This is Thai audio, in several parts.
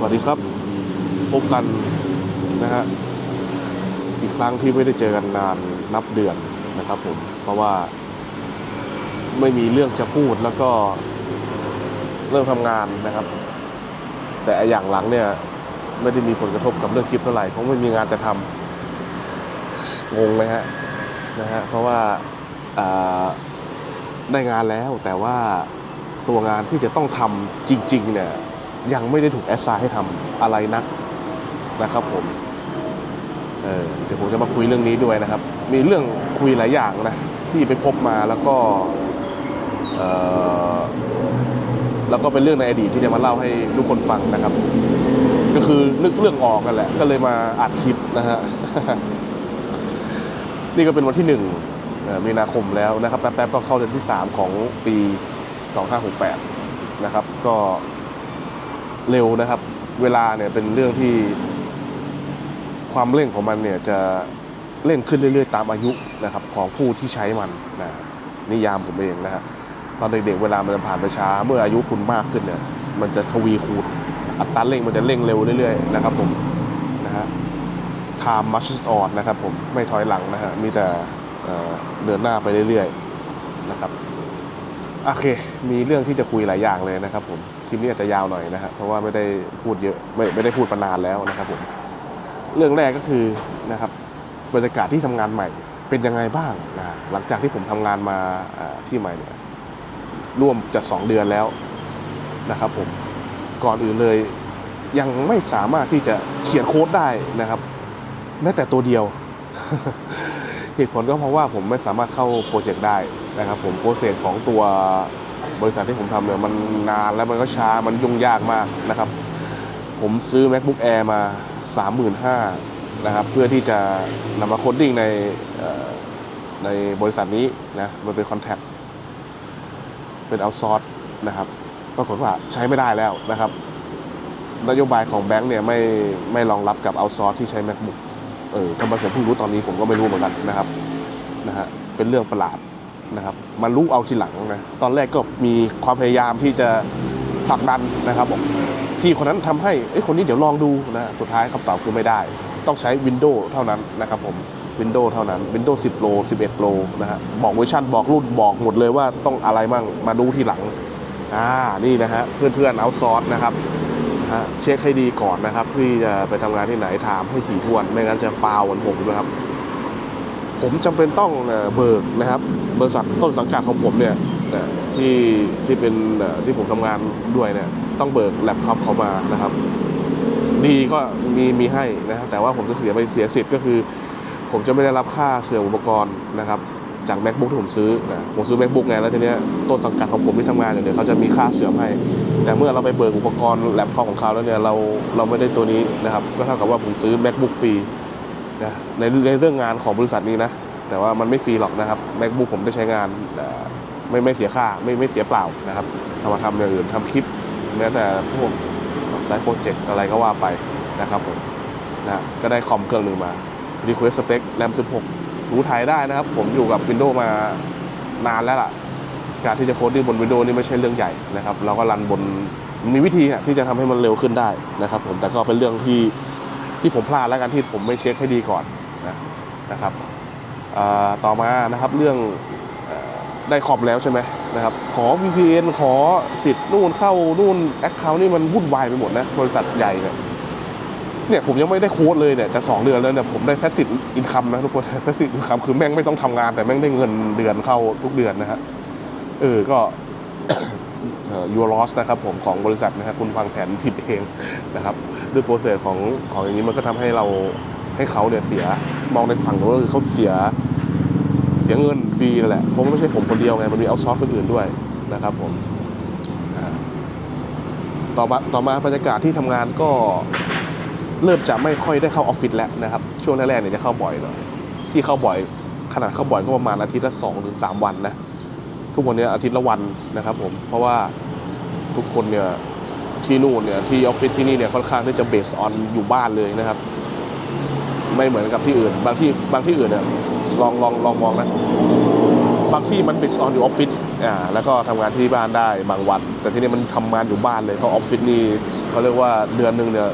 สวัสดีครับ พบกันนะฮะอีกครั้งที่ไม่ได้เจอกันนานนับเดือนนะครับผม เพราะว่า ไม่มีเรื่องจะพูดแล้วก็เริ่มทำงานนะครับ แต่อย่างหลังเนี่ย ไม่ได้มีผลกระทบกับเรื่องคลิปเท่าไหร่เพราะไม่มีงานจะทำงงไหมฮะนะฮะเพราะว่าได้งานแล้วแต่ว่าตัวงานที่จะต้องทำจริง ๆ เนี่ย ยังไม่ได้ถูกแอสไซน์ให้ทำอะไรนักนะครับผมเออเดี๋ยวผมจะมาคุยเรื่องนี้ด้วยนะครับ มีเรื่องคุยหลายอย่างนะที่ไปพบมาแล้วก็เออแล้วก็เป็นเรื่องในอดีตที่จะมาเล่าให้ทุกคนฟังนะครับ ก็คือนึกเรื่องออกกันแหละ ก็เลยมาอัดคลิปนะฮะนี่ก็เป็นวันที่หนึ่งมีนาคมแล้วนะครับแป๊บๆก็เข้าเดือนที่สามของปี 2568 นะครับ ก็ เร็วนะครับ เวลาเนี่ยเป็นเรื่องที่ความเร่งของมันเนี่ยจะเร่งขึ้นเรื่อยๆ ตามอายุนะครับของผู้ที่ใช้มันนะนิยามผมเองนะฮะตอนเด็กๆเวลามันจะผ่านไปช้า เมื่ออายุคุณมากขึ้นเนี่ยมันจะทวีคูณอัตราเร่งมันจะเร่งเร็วเรื่อยๆนะครับผมนะฮะ time marches on นะครับผมไม่ถอยหลังนะฮะมีแต่เอ่อเดินหน้าไปเรื่อยๆนะครับ โอเค มีเรื่องที่จะคุยหลายอย่างเลยนะครับผม คลิปนี้อาจจะยาวหน่อยนะฮะเพราะว่าไม่ได้พูดเยอะ ไม่ไม่ได้พูดมานานแล้วนะครับผม เรื่องแรกก็คือนะครับบรรยากาศที่ทำงานใหม่เป็นยังไงบ้างนะหลังจากที่ผมทำงานมาที่ใหม่เนี่ยร่วมจะสองเดือนแล้วนะครับผม ก่อนอื่นเลยยังไม่สามารถที่จะเขียนโค้ดได้นะครับ แม้แต่ตัวเดียว เหตุผลก็เพราะว่าผมไม่สามารถเข้าโปรเจกต์ได้ นะครับผมโปรเซสของตัวบริษัทที่ผมทำเนี่ยมันนานแล้วมันก็ช้ามันยุ่งยากมากนะครับ ผมซื้อ macbook air มา 35,000นะครับ เพื่อที่จะนำมาโคดดิ้งในในบริษัทนี้นะมันเป็นคอนแทคเป็นเอาซอร์สนะครับปรากฏว่าใช้ไม่ได้แล้วนะครับ นโยบายของแบงค์เนี่ยไม่ไม่รองรับกับเอาซอร์สที่ใช้ macbook เออทำไมผมเพิ่งรู้ตอนนี้ผมก็ไม่รู้เหมือนกันนะครับนะฮะเป็นเรื่องประหลาด นะครับมารู้เอาทีหลังนะตอนแรกก็มีความพยายามที่จะผลักดันนะครับบอกพี่คนนั้นทำให้ไอ้คนนี้เดี๋ยวลองดูนะสุดท้ายคำตอบคือไม่ได้ ต้องใช้ Windows เท่านั้นนะครับผม Windows เท่านั้น Windows 10 Pro 11 Pro นะฮะบอกเวอร์ชันบอกรุ่นบอกหมดเลยว่าต้องอะไรมั่งมาดูทีหลังอ่านี่นะฮะเพื่อนๆเอาซอร์สนะครับฮะเช็คให้ดีก่อนนะครับที่จะไปทำงานที่ไหนถามให้ถี่ถ้วน ไม่งั้นจะฟาวเหมือนผมนะครับ ผมจำเป็นต้องเบิกนะครับบริษัทต้นสังกัดของผมเนี่ยที่ที่เป็นที่ผมทำงานด้วยเนี่ยต้องเบิกแล็ปท็อปเขามานะครับ ดีก็มีมีให้นะแต่ว่าผมจะเสียไปเสียสิทธิ์ก็คือ ผมจะไม่ได้รับค่าเสื่อมอุปกรณ์นะครับจาก macbook ที่ผมซื้อนะผมซื้อ macbook ไงแล้วทีเนี้ยต้นสังกัดของผมที่ทำงานอยู่เนี่ยเขาจะมีค่าเสื่อมให้ แต่เมื่อเราไปเบิกอุปกรณ์แล็ปท็อปของเขาแล้วเนี่ยเราเราไม่ได้ตัวนี้นะครับก็เท่ากับว่าผมซื้อ macbook ฟรี นะในในเรื่องงานของบริษัทนี้นะ แต่ว่ามันไม่ฟรีหรอกนะครับ macbook ผมได้ใช้งานไม่ไม่เสียค่าไม่ไม่เสียเปล่านะครับเอามาทำอย่างอื่นทำคลิปแม้แต่พวกสายโปรเจกต์อะไรก็ว่าไปนะครับผมนะก็ได้คอมเครื่องหนึ่งมา request spec RAM 16 ถูถ่ายได้นะครับ ผมอยู่กับ Windows มานานแล้วล่ะ การที่จะโค้ดดิ้งบน Windows นี่ไม่ใช่เรื่องใหญ่นะครับ เราก็รันบนมีวิธีที่จะทำให้มันเร็วขึ้นได้นะครับผมแต่ก็เป็นเรื่องที่ ที่ผมพลาดแล้วกันที่ผมไม่เช็คให้ดีก่อนนะนะครับต่อมานะครับเรื่องอได้คอมแล้วใช่ไหมนะครับขอ VPN ขอสิทธิ์นู่นเข้านู่นแอคเคาท์นี่มันวุ่นวายไปหมดนะบริษัทใหญ่เนี่ยเนี่ยผมยังไม่ได้โค้ดเลยเนี่ยจะสองเดือนแล้วเนี่ยผมได้แพสซีฟอินคัมนะทุกคนแพสซีฟอินคัมคือแม่งไม่ต้องทำงานแต่แม่งได้เงินเดือนเข้าทุกเดือนนะฮะเออก็ ยูโรสนะครับผมของบริษัทนะครับคุณวางแผนผิดเองนะครับด้วยโปรเซสของของอย่างนี้มันก็ทำให้เราให้เขาเนี่ยเสียมองในฝั่งโน้นก็คือเขาเสียเสียเงินฟรีนั่นแหละเพราะไม่ใช่ผมคนเดียวไงมันมีเอาซอร์สคนอื่นด้วยนะครับผมต่อมาต่อมาบรรยากาศที่ทำงานก็เริ่มจะไม่ค่อยได้เข้าออฟฟิศแล้วนะครับ ช่วงแรกๆเนี่ยจะเข้าบ่อยหน่อยที่เข้าบ่อยขนาดเข้าบ่อยก็ประมาณอาทิตย์ละสองถึงสามวันนะ ทุกวันเนี้ยอาทิตย์ละวันนะครับผมเพราะว่าทุกคนเนี่ยที่นู่นเนี่ยที่ออฟฟิศที่นี่เนี่ยค่อนข้างที่จะเบสออนอยู่บ้านเลยนะครับ ไม่เหมือนกับที่อื่น บางที่บางที่อื่นเนี่ยลองลองลองมองนะบางที่มันเบสออนอยู่ออฟฟิศอ่าแล้วก็ทำงานที่บ้านได้บางวัน แต่ที่นี่มันทำงานอยู่บ้านเลยเขาออฟฟิศนี่เขาเรียกว่าเดือนหนึ่งเนี่ย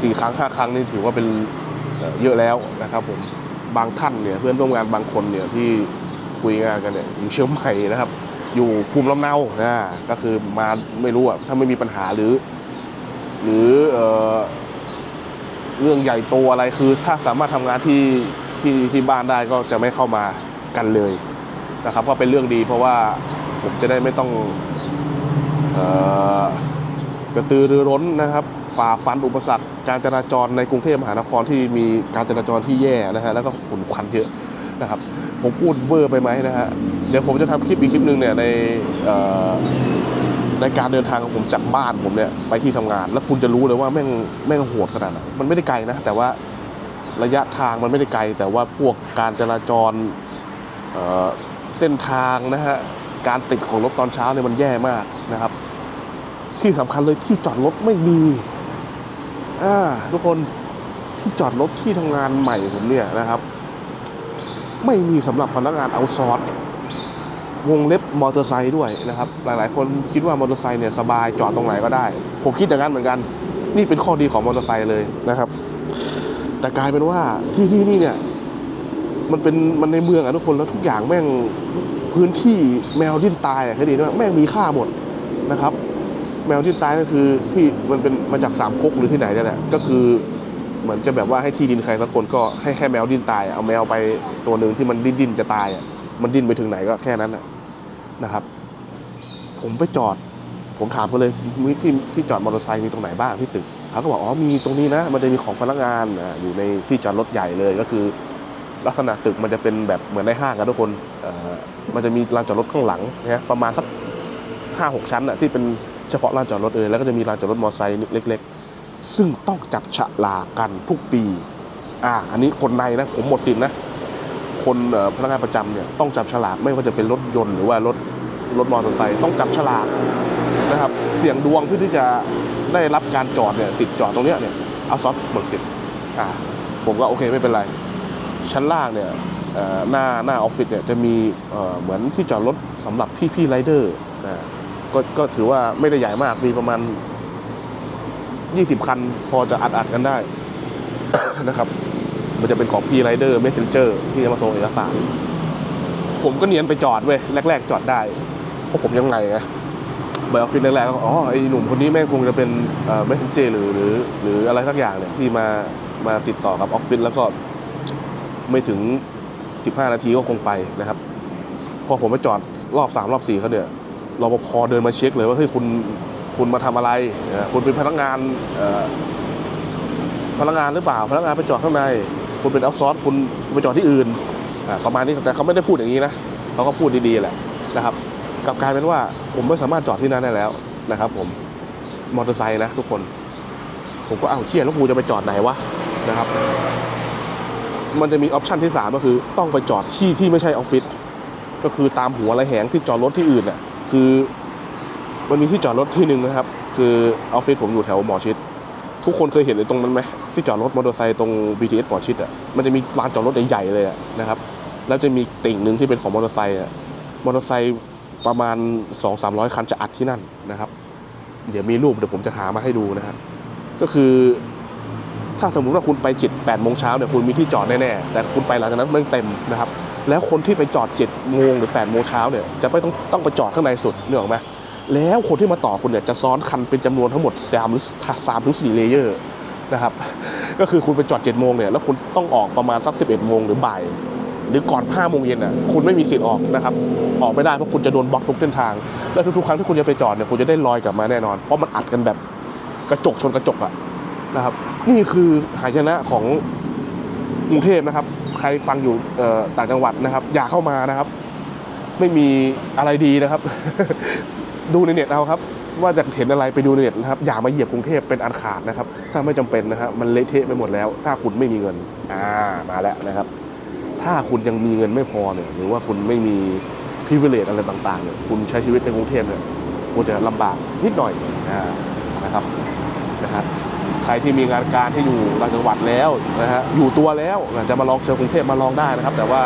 สี่ครั้งห้าครั้งนี่ถือว่าเป็นเยอะแล้วนะครับผมบางท่านเนี่ยเพื่อนร่วมงานบางคนเนี่ยที่ คุยงานกันเนี่ยอยู่เชียงใหม่นะครับ อยู่ภูมิลำเนานะก็คือมาไม่รู้อะถ้าไม่มีปัญหาหรือ หรือเออเรื่องใหญ่โตอะไรคือถ้าสามารถทำงานที่ที่ที่บ้านได้ก็จะไม่เข้ามากันเลยนะครับก็เป็นเรื่องดีเพราะว่าผมจะได้ไม่ต้องออกระตือรือร้นนะครับ ฝ่าฟันอุปสรรค การจราจรในกรุงเทพมหานครที่มีการจราจรที่แย่นะฮะแล้วก็ฝุ่นควันเยอะนะครับ ผมพูดเวอร์ไปไหมนะฮะ เดี๋ยวผมจะทำคลิปอีกคลิปหนึ่งเนี่ยในในการเดินทางของผมจากบ้านผมเนี่ยไปที่ทำงาน แล้วคุณจะรู้เลยว่าแม่งแม่งโหดขนาดไหนมันไม่ได้ไกลนะ แต่ว่าระยะทางมันไม่ได้ไกล แต่ว่าพวกการจราจรเเส้นทางนะฮะการติดของรถตอนเช้าเนี่ยมันแย่มากนะครับ ที่สำคัญเลยที่จอดรถไม่มีอ่าทุกคนที่จอดรถที่ทำงานใหม่ผมเนี่ยนะครับ ไม่มีสำหรับพนักงานเอาซอร์วงเล็บมอเตอร์ไซค์ด้วยนะครับ หลายๆ คนคิดว่ามอเตอร์ไซค์เนี่ยสบายจอดตรงไหนก็ได้ ผมคิดอย่างนั้นเหมือนกัน นี่เป็นข้อดีของมอเตอร์ไซค์เลยนะครับ แต่กลายเป็นว่าที่ที่นี่เนี่ย มันเป็นมันในเมืองอะทุกคนแล้วทุกอย่างแม่งพื้นที่แมวดิ้นตายอะคดีนะแม่งมีค่าหมดนะครับ แมวดิ้นตายก็คือที่มันเป็นมาจากสามก๊กหรือที่ไหนเนี่ยแหละก็คือ เหมือนจะแบบว่าให้ที่ดินใครสักคนก็ให้แค่แมวดิ้นตายเอาแมวไปตัวหนึ่งที่มันดิ้นดิ้นจะตายอะมันดิ้นไปถึงไหนก็แค่นั้นนะครับ ผมไปจอด ผมถามเขาเลยมีที่ที่จอดมอเตอร์ไซค์มีตรงไหนบ้างที่ตึกเขาก็บอกอ๋อมีตรงนี้นะ มันจะมีของพนักงานออยู่ในที่จอดรถใหญ่เลยก็คือ ลักษณะตึกมันจะเป็นแบบเหมือนในห้างกันทุกคนมันจะมีลานจอดรถข้างหลังนะประมาณสักห้าหกชั้นอะที่เป็นเฉพาะลานจอดรถเอยแล้วก็จะมีลานจอดรถมอเตอร์ไซค์เล็ก ๆ ซึ่งต้องจับฉลากกันทุกปี อ่า อันนี้คนในนะ ผมหมดสิทธินะ คนพนักงานประจำเนี่ยต้องจับฉลากไม่ว่าจะเป็นรถยนต์หรือว่ารถรถมอเตอร์ไซค์ต้องจับฉลากนะครับ เสี่ยงดวงเพื่อที่จะได้รับการจอดเนี่ยสิทธิ์จอดตรงเนี้ยเนี่ยเอาซอฟหมดสิทธิ์อ่าผมก็โอเคไม่เป็นไร ชั้นล่างเนี่ยหน้าหน้าออฟฟิศเนี่ยจะมีเอ่อเหมือนที่จอดรถสำหรับพี่พี่ไรเดอร์นะก็ก็ถือว่าไม่ได้ใหญ่มากมีประมาณ 20 คัน พอจะอัดอัดกันได้ นะครับ มันจะเป็นของพี่ไรเดอร์เมสเซนเจอร์ที่จะมาส่งเอกสาร ผมก็เนียนไปจอดเว้ย แรก ๆ จอดได้ เพราะผมยังไงไงไปออฟฟิศแรกๆก็อ๋อ ไอหนุ่มคนนี้แม่งคงจะเป็นเมสเซนเจอร์หรือหรือหรืออะไรสักอย่างเนี่ย ที่มามาติดต่อกับออฟฟิศแล้วก็ไม่ถึง 15 นาทีก็คงไปนะครับ พอผมไปจอดรอบสามรอบสี่เขาเนี่ยรปภเดินมาเช็คเลยว่าเฮ้ยคุณ คุณมาทำอะไร คุณเป็นพนักงานพนักงานหรือเปล่า พนักงานไปจอดข้างใน คุณเป็นเอาซอร์สคุณไปจอดที่อื่น ประมาณนี้แต่เขาไม่ได้พูดอย่างนี้นะเขาก็พูดดีๆแหละนะครับกลับกลายเป็นว่าผมไม่สามารถจอดที่นั่นได้แล้วนะครับผมมอเตอร์ไซค์นะทุกคน ผมก็เอาเชี่ยแล้วกูจะไปจอดไหนวะนะครับ มันจะมีออปชันที่ 3 ก็คือ ต้องไปจอดที่ที่ไม่ใช่ออฟฟิศก็คือตามหัวระแหงที่จอดรถที่อื่นน่ะคือ มันมีที่จอดรถที่หนึ่งนะครับ คือออฟฟิศผมอยู่แถวหมอชิด ทุกคนเคยเห็นไอ้ตรงนั้นไหมที่จอดรถมอเตอร์ไซค์ตรง BTS หมอชิดอะมันจะมีลานจอดรถใหญ่ๆเลยนะครับ แล้วจะมีติ่งหนึ่งที่เป็นของมอเตอร์ไซค์อะมอเตอร์ไซค์ประมาณ 2 3 0 0 คันจะอัดที่นั่นนะครับ เดี๋ยวมีรูปเดี๋ยวผมจะหามาให้ดูนะฮะก็คือถ้าสมมุติว่าคุณไป7 8โมงเช้าเนี่ยคุณมีที่จอดแน่ๆ แต่คุณไปหลังจากนั้นมันเต็มนะครับ แล้วคนที่ไปจอด7โมงหรือ8โมงเช้าเนี่ยจะไม่ต้องต้องไปจอดข้างในสุดเนกออกไหม แล้วคนที่มาต่อคุณเนี่ยจะซ้อนคันเป็นจำนวนทั้งหมด3หรือ3ถึง4เลเยอร์นะครับ ก็คือคุณไปจอด7โมงเนี่ยแล้วคุณต้องออกประมาณสัก11โมงหรือบ่าย หรือก่อน5โมงเย็นอะคุณไม่มีสิทธิ์ออกนะครับ ออกไม่ได้เพราะคุณจะโดนบล็อกทุกเส้นทาง แล้วทุกๆครั้งที่คุณจะไปจอดเนี่ยคุณจะได้ลอยกลับมาแน่นอน เพราะมันอัดกันแบบกระจกชนกระจกอะนะครับ นี่คือหายนะของกรุงเทพนะครับ ใครฟังอยู่ต่างจังหวัดนะครับ อย่าเข้ามานะครับ ไม่มีอะไรดีนะครับ ดูในเน็ตเอาครับ ว่าจะเห็นอะไรไปดูในเน็ตนะครับอย่ามาเหยียบกรุงเทพเป็นอันขาดนะครับ ถ้าไม่จำเป็นนะฮะมันเละเทะไปหมดแล้ว ถ้าคุณไม่มีเงินอ่ามาแล้วนะครับ ถ้าคุณยังมีเงินไม่พอเนี่ยหรือว่าคุณไม่มีพิเวเลตอะไรต่างๆเนี่ยคุณใช้ชีวิตในกรุงเทพเนี่ยคุณจะลำบากนิดหน่อยอ่านะครับนะครับใครที่มีงานการที่อยู่ต่างจังหวัดแล้วนะฮะอยู่ตัวแล้วจะมาลองเชิญกรุงเทพมาลองได้นะครับ แต่ว่า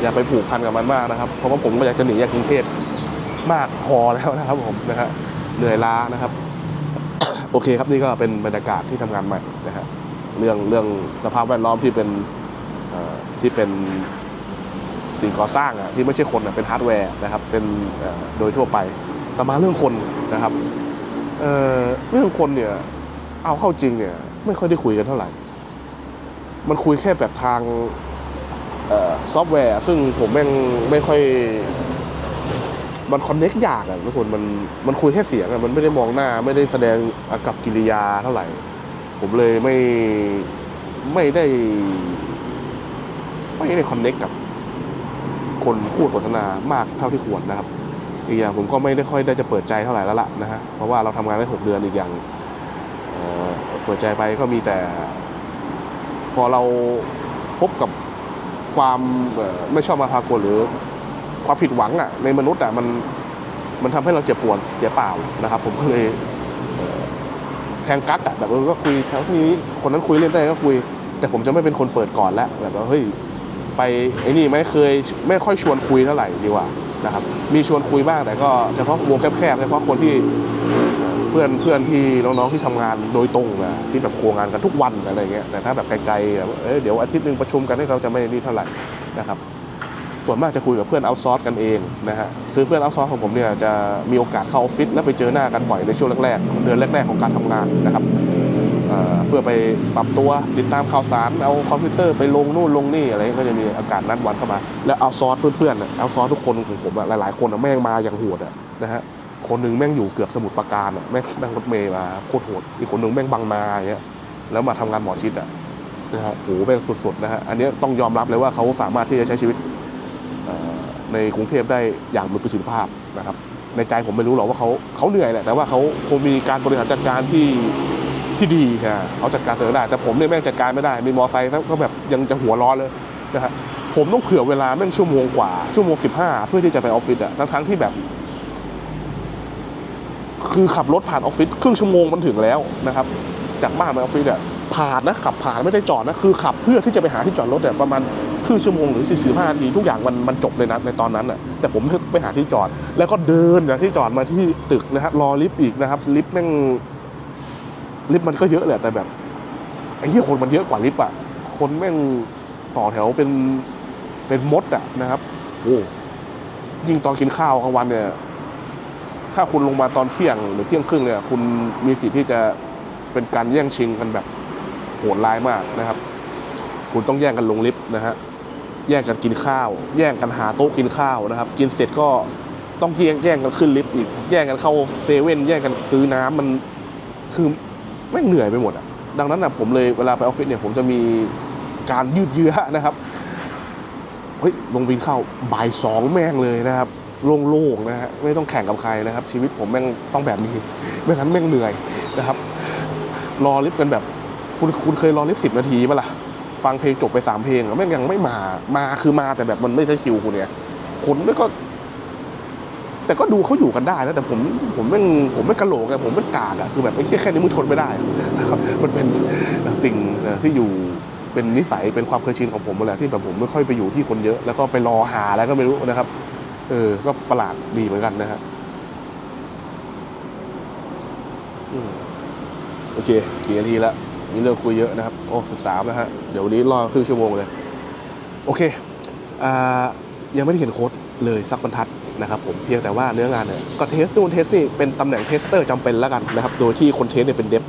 อย่าไปผูกพันกับมันมากนะครับ เพราะว่าผมก็อยากจะหนีจากกรุงเทพ มากพอแล้วนะครับผมนะฮะเหนื่อยล้านะครับโอเคครับนี่ก็เป็นบรรยากาศที่ทำงานใหม่นะฮะเรื่องเรื่องสภาพแวดล้อมที่เป็นที่เป็นสิ่งก่อสร้างอะที่ไม่ใช่คนอะเป็นฮาร์ดแวร์นะครับเป็นโดยทั่วไปแต่มาเรื่องคนนะครับเเรื่องคนเนี่ยเอาเข้าจริงเนี่ยไม่ค่อยได้คุยกันเท่าไหร่ มันคุยแค่แบบทางซอฟต์แวร์ ซึ่งผมแม่งไม่ค่อย มันคอนเน็กยากอะทุกคนมันมันคุยแค่เสียงอะมันไม่ได้มองหน้า ไม่ได้แสดงอากับกิริยาเท่าไหร่ ผมเลยไม่ไม่ได้ ไม่ได้คอนเน็กกับ คนคู่สนทนามากเท่าที่ควรนะครับ อีกอย่างผมก็ไม่ได้ค่อยได้จะเปิดใจเท่าไหร่แล้วล่ะนะฮะเพราะว่าเราทำงานได้หกเดือนอีกอย่างเเปิดใจไปก็มีแต่ พอเราพบกับความไม่ชอบมาพากลหรือ ความผิดหวังอะในมนุษย์อะมันมันทำให้เราเจ็บปวดเสียเปล่านะครับ ผมก็เลยแทงกั๊กอะแบบเออก็คุยทั้งที่นี้คนนั้นคุยเล่นได้ก็คุย แต่ผมจะไม่เป็นคนเปิดก่อนแล้วแบบว่าเฮ้ยไปไอ้นี่ไม่เคยไม่ค่อยชวนคุยเท่าไหร่ดีกว่านะครับ มีชวนคุยบ้างแต่ก็เฉพาะวงแคบๆเฉพาะคนที่เพื่อนเพื่อนที่น้องๆที่ทำงานโดยตรงนะที่แบบโคงานกันทุกวันอะไรเงี้ยแต่ถ้าแบบไกลๆแบบเอ้เดี๋ยวอาทิตย์หนึ่งประชุมกันให้เราจะไม่นี่เท่าไหร่นะครับ ส่วนมากจะคุยกับเพื่อนเอาซอร์สกันเองนะฮะคือเพื่อนเอาซอร์สของผมเนี่ยจะมีโอกาสเข้าออฟฟิศและไปเจอหน้ากันบ่อยในช่วงแรกๆเดือนแรก ๆของการทำงานนะครับเเพื่อไปปรับตัวติดตามข่าวสารเอาคอมพิวเตอร์ไปลงนู่นลงนี่อะไรก็จะมีอากาศนัดวันเข้ามา แล้วเอาซอร์สเพื่อนๆเอาซอร์สทุกคนของผมหลายๆ คนแม่งมาอย่างโหดนะฮะคนหนึ่งแม่งอยู่เกือบสมุทรปราการแม่งนั่งรถเมย์มาโคตรโหดอีกคนหนึ่งแม่งบางนาอย่างเงี้ยแล้วมาทำงานหมอชิดอะนะฮะโหแม่งสุดๆนะฮะอันนี้ต้องยอมรับเลยว่าเขาสามารถที่จะใช้ชีวิต ในกรุงเทพได้อย่างมีประสิทธิภาพนะครับ ในใจผมไม่รู้หรอกว่าเขาเขาเหนื่อยแหละแต่ว่าเขาคงมีการบริหารจัดการที่ที่ดีค่ะเขาจัดการตัวเองได้ แต่ผมเนี่ยแม่งจัดการไม่ได้ มีมอไซค์ก็แบบยังจะหัวร้อนเลยนะฮะผมต้องเผื่อเวลาแม่งชั่วโมงกว่าชั่วโมงสิบห้าเพื่อที่จะไปออฟฟิศอะทั้งทั้งที่แบบ คือขับรถผ่านออฟฟิศครึ่งชั่วโมงมันถึงแล้วนะครับ จากบ้านไปออฟฟิศอะผ่านนะขับผ่านไม่ได้จอดนะคือขับเพื่อที่จะไปหาที่จอดรถเนี่ยประมาณ รึ่งชั่วโมงหรือ 45นาทีทุกอย่างมันมันจบเลยนะในตอนนั้นอะแต่ผมไปหาที่จอด แล้วก็เดินจากที่จอดมาที่ตึกนะฮะรอลิฟต์อีกนะครับลิฟต์แม่งลิฟต์มันก็เยอะแหละแต่แบบไอ้ที่คนมันเยอะกว่าลิฟต์อะคนแม่งต่อแถวเป็นเป็นมดอะนะครับโอ้ยิ่งตอนกินข้าวกลางวันเนี่ย ถ้าคุณลงมาตอนเที่ยงหรือเที่ยงครึ่งเนี่ย คุณมีสิทธิ์ที่จะเป็นการแย่งชิงกันแบบโหดร้ายมากนะครับ คุณต้องแย่งกันลงลิฟต์นะฮะ แย่งกันกินข้าว แย่งกันหาโต๊ะกินข้าวนะครับ กินเสร็จก็ต้องแย่งแย่งกันขึ้นลิฟต์อีก แย่งกันเข้าเซเว่นแย่งกันซื้อน้ำมันคือแม่งเหนื่อยไปหมดอะ ดังนั้นนะผมเลยเวลาไปออฟฟิศเนี่ยผมจะมีการยืดเยื้อนะครับเฮ้ยลงบินเข้าบ่ายสองแม่งเลยนะครับโล่งๆนะฮะไม่ต้องแข่งกับใครนะครับ ชีวิตผมแม่งต้องแบบนี้ไม่งั้นแม่งเหนื่อยนะครับ รอลิฟต์กันแบบ คุณคุณเคยรอลิฟต์สิบนาทีปะล่ะ ฟังเพลงจบไปสามเพลงแล้วแม่งยังไม่มา มาคือมาแต่แบบมันไม่ใช่คิวคุณเนี่ยคนไม่ก็ แต่ก็ดูเขาอยู่กันได้นะแต่ผมผมแม่งผมไม่กระโหลกไงผมไม่กากอะคือแบบไอ้แค่แค่นี้มึงทนไม่ได้นะครับมันเป็นสิ่งที่อยู่เป็นนิสัยเป็นความเคยชินของผมมดแหละที่แบบผมไม่ค่อยไปอยู่ที่คนเยอะ แล้วก็ไปรอหาอะไรก็ไม่รู้นะครับ เออ ก็ประหลาดดีเหมือนกันนะฮะโอเคกี่นาทีแล้ว มีเรื่องคุยเยอะนะครับ โอ้สิบสามนะฮะ เดี๋ยววันนี้รอครึ่งชั่วโมงเลย โอเคอ่ายังไม่ได้เขียนโค้ดเลยสักบรรทัดนะครับผมเพียงแต่ว่าเนื้องานเนี่ยก็เทสนู่นเทสนี่เป็นตำแหน่งเทสเตอร์จำเป็นแล้วกันนะครับ โดยที่คนเทสเนี่ยเป็นเดฟ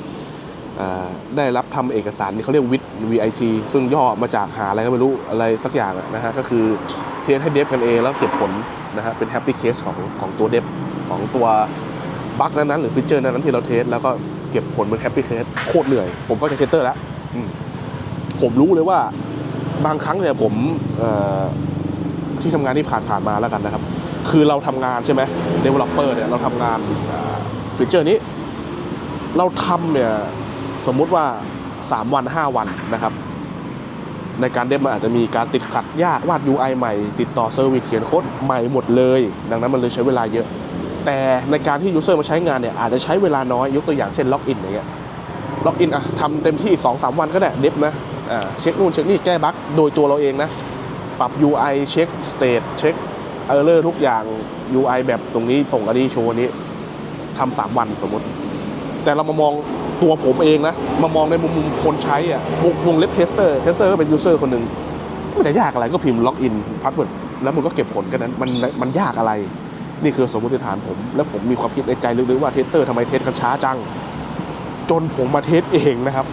อ่าได้รับทำเอกสารนี่เขาเรียกวิด VIT ซึ่งย่อมาจากหาอะไรก็ไม่รู้อะไรสักอย่างนะฮะก็คือเทสให้เดฟกันเองแล้วเก็บผลนะฮะเป็นแฮปปี้เคสของของตัวเดฟของตัวบั๊กนั้นๆหรือฟีเจอร์นั้นๆที่เราเทสแล้วก็ เก็บผลเป็นแฮปปี้เคสโคตรเหนื่อย ผมก็จะเทสเตอร์แล้วผมรู้เลยว่าบางครั้งเนี่ยผมที่ทำงานที่ผ่านผ่านๆมาแล้วกันนะครับ คือเราทำงานใช่ไหม developer เนี่ยเราทำงานฟีเจอร์นี้ เราทำเนี่ยสมมุติว่า 3 วัน 5 วันนะครับ ในการเดฟมันอาจจะมีการติดขัดยากวาด UI ใหม่ ติดต่อเซอร์วิสเขียนโค้ดใหม่หมดเลย ดังนั้นมันเลยใช้เวลาเยอะ แต่ในการที่ยูเซอร์มาใช้งานเนี่ยอาจจะใช้เวลาน้อยยกตัวอย่างเช่นล็อกอินอย่างเงี้ยล็อกอินอะทำเต็มที่ 2-3 วันก็ได้เดฟนะอ่าเช็คนู่นเช็คนี่แก้บั๊กโดยตัวเราเองนะ ปรับ UI เช็คสเตทเช็คเออร์เลอร์ทุกอย่าง UI แบบตรงนี้ส่งอันนี้โชว์อันนี้ทำสามวันสมมติ แต่เรามามองตัวผมเองนะ มามองในมุมคนใช้อะวงวงเล็บเทสเตอร์เทสเตอร์ก็เป็นยูเซอร์คนหนึ่งไมันจะยากอะไรก็พิมพ์ล็อกอินพาสเวิร์ดแล้วมันก็เก็บผลกันนั้นมันมันยากอะไร นี่คือสมมติฐานผม แล้วผมมีความคิดในใจลึกๆว่าเทสเตอร์ทำไมเทสกันช้าจัง จนผมมาเทสเองนะครับ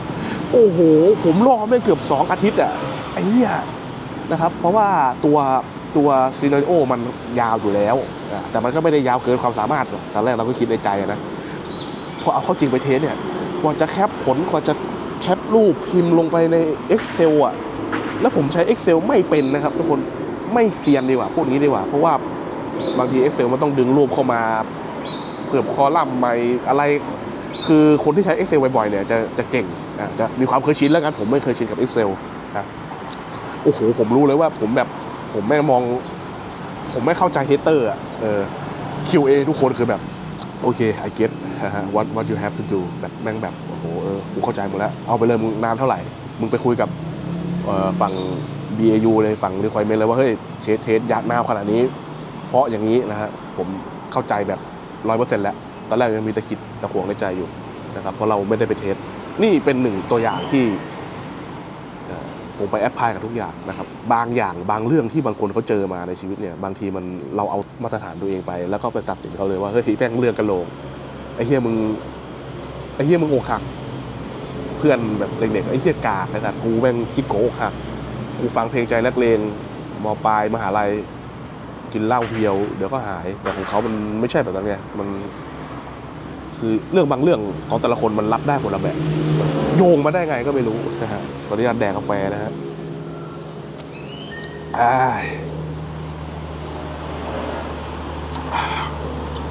โอ้โห ผมรอไม่เกือบ 2 อาทิตย์อะไอ้เหี้ยนะครับ เพราะว่าตัวตัวซีนาริโอมันยาวอยู่แล้ว แต่มันก็ไม่ได้ยาวเกินความสามารถหรอกตอนแรกเราก็คิดในใจนะพอเอาเข้าจริงไปเทสเนี่ยกว่าจะแคปผลกว่าจะแคปรูปพิมพ์ลงไปใน Excel อะ แล้วผมใช้ Excel ไม่เป็นนะครับทุกคนไม่เซียนดีกว่าพูดงี้ดีกว่า เพราะว่า บางที Excel มันต้องดึงรูปเข้ามาเผื่อคอลัมน์ใหม่อะไร คือคนที่ใช้ Excel บ่อยๆเนี่ยจะจะเก่งอะจะมีความเคยชินแล้วกันผมไม่เคยชินกับ Excel นะโอ้โหผมรู้เลยว่าผมแบบผมแม่มอง ผมไม่เข้าใจเทสเตอร์อะเออ QA ทุกคนคือแบบโอเค I get what what you have to do แบบแม่งแบบโอ้โหเออกูเข้าใจหมดแล้ว เอาไปเลยมึงนานเท่าไหร่ มึงไปคุยกับเอ่อฝั่ง BAU เลยฝั่ง requirement เลยว่า เฮ้ยเทสเทสยากนาวขนาดนี้ เพราะอย่างนี้นะฮะผมเข้าใจแบบร้อยเปอร์เซ็นต์แล้ว ตอนแรกยังมีตะขิดตะขวงในใจอยู่นะครับ เพราะเราไม่ได้ไปเทส นี่เป็นหนึ่งตัวอย่างที่ผมไปแอพพลายกับทุกอย่างนะครับ บางอย่างบางเรื่องที่บางคนเขาเจอมาในชีวิตเนี่ย บางทีมันเราเอามาตรฐานตัวเองไป แล้วก็ไปตัดสินเขาเลยว่าเฮ้ยแป้งเรื่องกันโหลงไอ้เฮียมึงไอ้เฮียมึงอกหักเพื่อนแบบเด็กๆไอ้เฮียกากไอ้สัตว์กูแม่งคิดโกกหักกูฟังเพลงใจนักเลงมปลายมหาลัย กินเหล้าเพียวเดี๋ยวก็หายแต่ของเขามันไม่ใช่แบบนั้นไงมันคือเรื่องบางเรื่องของแต่ละคนมันรับได้คนละแบบโยงมาได้ไงก็ไม่รู้นะฮะขออนุญาตแดกกาแฟนะฮะอ้า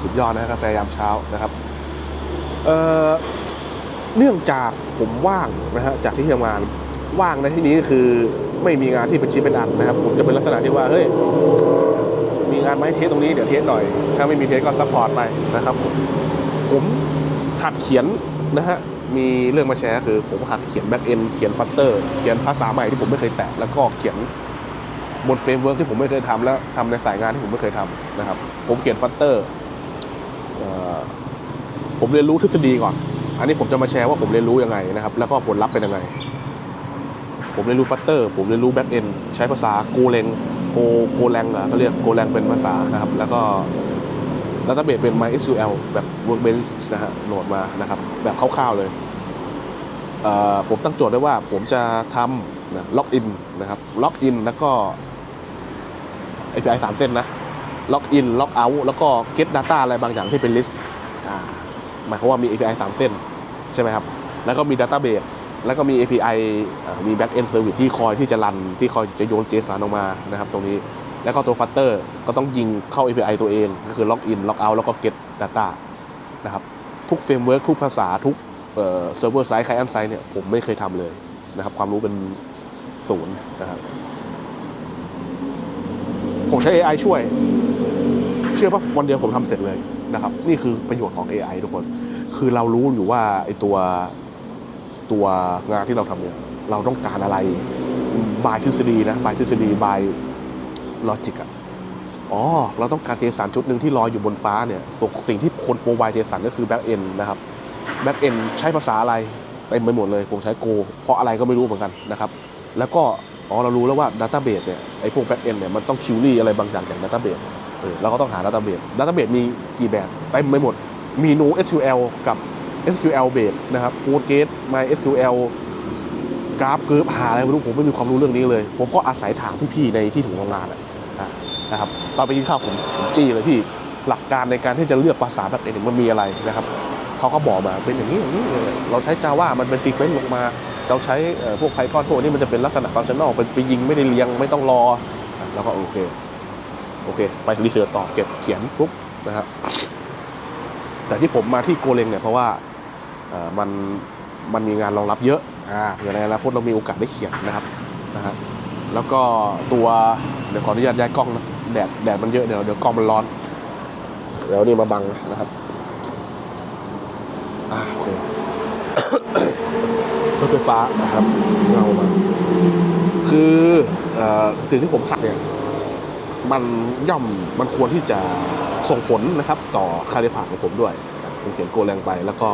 สุดยอดนะฮะกาแฟยามเช้านะครับเอ่อเนื่องจากผมว่างนะฮะจากที่ทำงานว่างในที่นี้คือไม่มีงานที่เป็นชิ้นเป็นอันนะครับ ผมจะเป็นลักษณะที่ว่าเฮ้ย งานไหมเทสตรงนี้เดี๋ยวเทสหน่อย ถ้าไม่มีเทสก็ซัพพอร์ตไปนะครับผมผมหัดเขียนนะฮะมีเรื่องมาแชร์คือผมหัดเขียนแบ็กเอนเขียนฟัตเตอร์เขียนภาษาใหม่ที่ผมไม่เคยแตะแล้วก็เขียนบนเฟรมเวิร์กที่ผมไม่เคยทำแล้วทำในสายงานที่ผมไม่เคยทำนะครับ ผมเขียนฟัตเตอร์ผมเรียนรู้ทฤษฎีก่อน อันนี้ผมจะมาแชร์ว่าผมเรียนรู้ยังไงนะครับ แล้วก็ผลลัพธ์เป็นยังไง ผมเรียนรู้ฟัตเตอร์ ผมเรียนรู้แบ็กเอนใช้ภาษาโกเลง โกโกแลงอะเขาเรียกโกแลงเป็นภาษานะครับ แล้วก็ดัตต้าเบสเป็น MySQL แบบ Workbench นะฮะโหลดมานะครับ แบบคร่าวๆเลยเผมตั้งโจทย์ไว้ว่าผมจะทำนะล็อกอินนะครับล็อกอินแล้วก็ API สามเส้นนะล็อกอินล็อกเอาท์แล้วก็ get data อะไรบางอย่างที่เป็น list หมายความว่ามี API 3 เส้น ใช่ไหมครับ แล้วก็มี Database แล้วก็มี API มี Backend Service ที่คอยที่จะรัน ที่คอยจะโยน JSON ออกมานะครับตรงนี้ แล้วก็ตัว Flutter ก็ต้องยิงเข้า API ตัวเอง ก็คือ Login Logout แล้วก็ Get Data นะครับ ทุกเฟรมเวิร์กทุกภาษาทุกเซิร์ฟเวอร์ไซต์ Client Side เนี่ยผมไม่เคยทำเลยนะครับ ความรู้เป็นศูนย์นะครับผมใช้ AI ช่วย เชื่อปะวันเดียวผมทำเสร็จเลยนะครับ นี่คือประโยชน์ของ AI ทุกคน คือเรารู้อยู่ว่าไอตัว ตัวงานที่เราทำเนี่ยเราต้องการอะไรบายทฤษฎีนะบายทฤษฎีบายลอจิกอะอ๋อ เราต้องการเจสันชุดหนึ่งที่ลอยอยู่บนฟ้าเนี่ยส่งสิ่งที่คนโปรไวเจสันก็คือแบ็กเอนนะครับแบ็กเอนใช้ภาษาอะไรเต็มไปหมดเลยผมใช้โกเพราะอะไรก็ไม่รู้เหมือนกันนะครับ แล้วก็อ๋อเรารู้แล้วว่าดัตต้าเบสเนี่ยไอ้พวกแบ็กเอนเนี่ยมันต้องคิวรี่อะไรบางอย่างจากดัตต้าเบสเออเราก็ต้องหา Database Database มีกี่แบบเต็มไปหมดมี NoSQL กับ SQL base นะครับ Postgres MySQL กราฟเกิร์ฟหาอะไรไม่รู้ผมไม่มีความรู้เรื่องนี้เลย ผมก็อาศัยถามพี่ๆในที่ถุงโรงงานอะนะครับตอนไปกินข้าวผมผมจี้เลยพี่หลักการในการที่จะเลือกภาษาแบบเองมันมีอะไรนะครับเขาก็บอกมาเป็นอย่างนี้อย่างนี้เราใช้ Java มันเป็นซีเควนต์ลงมาเราใช้พวก Python พวกนี้มันจะเป็นลักษณะฟังชั่นอลเป็นไปยิงไม่ได้เรียงไม่ต้องรอ แล้วก็โอเคโอเค ไปรีเสิร์ชต่อเก็บเขียนปุ๊บนะครับแต่ที่ผมมาที่โกเลงเนี่ยเพราะว่า มันมันมีงานรองรับเยอะอ่าเผื่อในอนาคตเรามีโอกาสได้เขียนนะครับนะฮะแล้วก็ตัวเดี๋ยวขออนุญาตย้ายกล้องนะแดดแดดมันเยอะเดี๋ยวเดี๋ยวกล้องมันร้อนเดี๋ยวนี่มาบังนะครับอ่าโอเครถไฟฟ้านะครับเงามาคือออสิ่งที่ผมขัดเนี่ยมันย่อมมันควรที่จะส่งผลนะครับ ต่อคาริพาของผมด้วย ผมเขียนโกแรงไปแล้วก็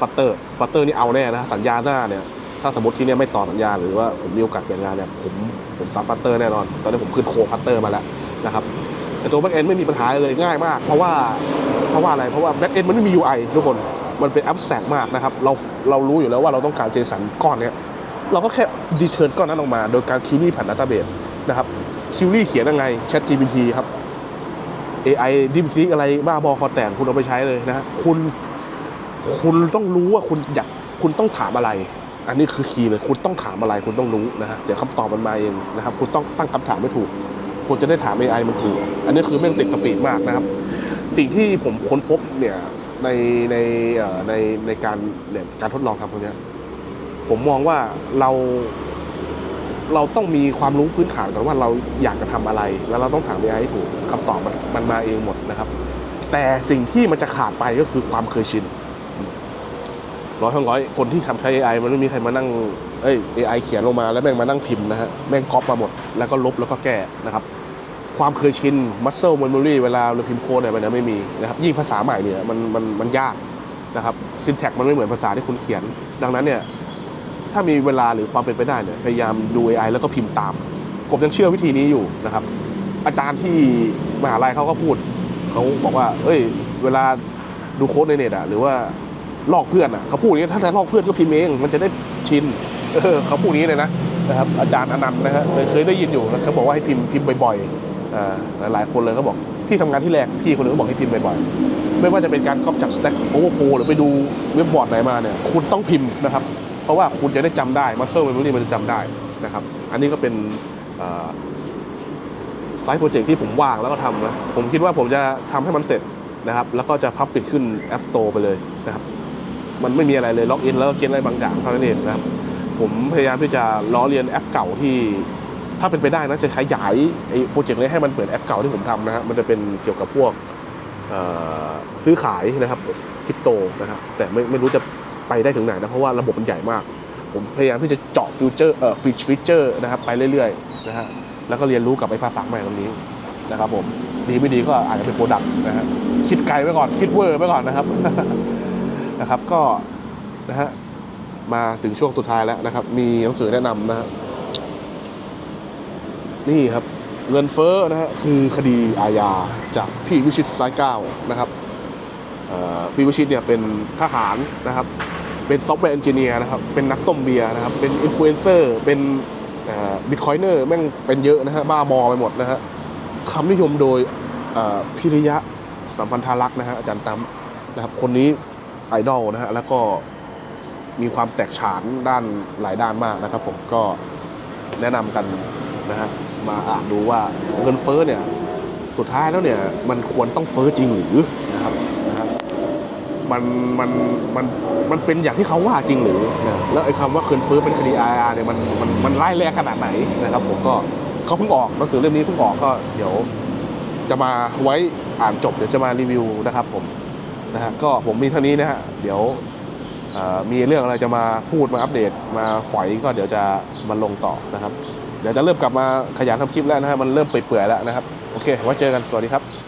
ฟัตเตอร์ฟัตเตอร์นี่เอาแน่นะสัญญาหน้าเนี่ยถ้าสมมติที่เนี่ยไม่ต่อสัญญาหรือว่าผมมีโอกาสเปลี่ยนงานเนี่ยผมผมซับฟัตเตอร์แน่นอน ตอนนี้ผมขึ้นโคฟัตเตอร์มาแล้วนะครับแต่ตัวแบ็กเอนไม่มีปัญหาเลยง่ายมาก เพราะว่าเพราะว่าอะไรเพราะว่าแบ็กเอนมันไม่มี UI ทุกคนมันเป็น abstract มากนะครับเราเรารู้อยู่แล้วว่าเราต้องการ JSON ก้อนเนี้ยเราก็แค่ดีเทิร์นก้อนนั้นออกมา โดยการคิวรี่ผ่านดัตต้าเบสนะครับคิวรี่เขียนยังไง Chat GPT ครับ AI DeepSeek อะไรบ้าบอคอแตกคุณเอาไปใช้เลยนะฮะคุณ คุณต้องรู้ว่าคุณอยากคุณต้องถามอะไร อันนี้คือคีย์เลยคุณต้องถามอะไรคุณต้องรู้นะฮะเดี๋ยวคำตอบมันมาเองนะครับ คุณต้องตั้งคำถามไม่ถูกคุณจะได้ถาม AI มันถูก อันนี้คือแม่งติดสปีดมากนะครับ สิ่งที่ผมค้นพบเนี่ยในในในในการเนี่ยการทดลองทำพวกนี้ผมมองว่าเราเราต้องมีความรู้พื้นฐานก่อนว่าเราอยากจะทำอะไร แล้วเราต้องถาม AI ให้ถูกคำตอบมันมันมาเองหมดนะครับ แต่สิ่งที่มันจะขาดไปก็คือความเคยชิน ร้อยทั้งร้อยคนที่ทำใช้ AI มันไม่มีใครมานั่งเอ้ย AI เขียนลงมาแล้วแม่งมานั่งพิมพ์นะฮะแม่งก๊อปมาหมด แล้วก็ลบแล้วก็แก้นะครับความเคยชิน muscle memory เวลาเราพิมพ์โค้ดเนี่ยมันะไม่มีนะครับยิ่งภาษาใหม่เนี่ยมันมันมันยากนะครับ syntax มันไม่เหมือนภาษาที่คุณเขียน ดังนั้นเนี่ยถ้ามีเวลาหรือความเป็นไปได้เนี่ยพยายามดู AI แล้วก็พิมพ์ตาม ผมยังเชื่อวิธีนี้อยู่นะครับ อาจารย์ที่มหาลัยเขาก็พูดเขาบอกว่า เอ้ย เวลาดูโค้ดในเน็ตอะหรือว่า ลอกเพื่อนอะเขาพูดอย่างนี้ถ้าจะลอกเพื่อนก็พิมพ์เองมันจะได้ชินเออเขาพูดอย่างนี้เลยนะนะครับอาจารย์อนันต์นะฮะเคยเคยได้ยินอยู่เขาบอกว่าให้พิมพ์พิมพ์บ่อยๆอ่าหลายๆคนเลยเขาบอกที่ทำงานที่แรกพี่คนหนึงก็บอกให้พิมพ์บ่อยๆไม่ว่าจะเป็นการก๊อปจาก Stack Overflow หรือไปดูเว็บบอร์ดไหนมาเนี่ยคุณต้องพิมพ์นะครับ เพราะว่าคุณจะได้จำได้ muscle memory มันจะจำได้นะครับ อันนี้ก็เป็นไซต์โปรเจกต์ที่ผมว่างแล้วก็ทำนะผมคิดว่าผมจะทำให้มันเสร็จนะครับ แล้วก็จะพับปิดขึ้น App Store ไปเลยนะครับ มันไม่มีอะไรเลยล็อกอินแล้วก็เก็ตอะไรบางอย่างเท่านั้นเองนะครับผมพยายามที่จะล้อเลียนแอปเก่าที่ ถ้าเป็นไปได้นะจะขยายไอ้โปรเจกต์นี้ให้มันเหมือนแอปเก่าที่ผมทำนะฮะมันจะเป็นเกี่ยวกับพวกซื้อขายนะครับคริปโตนะครับแต่ไม่ไม่รู้จะไปได้ถึงไหนนะเพราะว่าระบบมันใหญ่มาก ผมพยายามที่จะเจาะฟิวเจอร์เอ่อฟีฟีเจอร์นะครับไปเรื่อยๆนะฮะแล้วก็เรียนรู้กับไอ้ภาษาใหม่ตรงนี้นะครับผมดีไม่ดีก็อาจจะเป็นโปรดักต์นะฮะคิดไกลไว้ก่อนคิดเวอร์ไว้ก่อนนะครับ นะครับ ก็นะฮะมาถึงช่วงสุดท้ายแล้วนะครับ มีหนังสือแนะนำนะฮะนี่ครับเงินเฟ้อนะฮะคือคดีอาญาจากพี่วิชิตสายเก้านะครับพี่วิชิตเนี่ยเป็นทหารนะครับ เป็นซอฟต์แวร์เอนจิเนียร์นะครับ เป็นนักต้มเบียร์นะครับ เป็นอินฟลูเอนเซอร์ เป็นบิตคอยเนอร์แม่งเป็นเยอะนะฮะบ้าบอไปหมดนะฮะคำนิยมโดยพิริยะสัมพันธารักษ์นะฮะอาจารย์ตั้มนะครับคนนี้ ไอดอลนะฮะแล้วก็มีความแตกฉานด้านหลายด้านมากนะครับ ผมก็แนะนำกันนะฮะมาอ่านดูว่าเงินเฟ้อเนี่ยสุดท้ายแล้วเนี่ยมันควรต้องเฟ้อจริงหรือนะครับนะครับมันมันมันมันเป็นอย่างที่เขาว่าจริงหรือนะแล้วไอ้คำว่าเคินเฟ้อเป็นคดีอาญาเนี่ยมันมันมันร้ายแรงขนาดไหนนะครับ ผมก็เขาเพิ่งออกหนังสือเล่มนี้เพิ่งออกก็เดี๋ยวจะมาไว้อ่านจบเดี๋ยวจะมารีวิวนะครับผม นะฮะก็ผมมีเท่านี้นะฮะเดี๋ยวมีเรื่องอะไรจะมาพูดมาอัปเดตมาฝอยก็เดี๋ยวจะมาลงต่อนะครับ เดี๋ยวจะเริ่มกลับมาขยันทำคลิปแล้วนะฮะมันเริ่มเปื่อยๆแล้วนะครับ โอเคไว้เจอกันสวัสดีครับ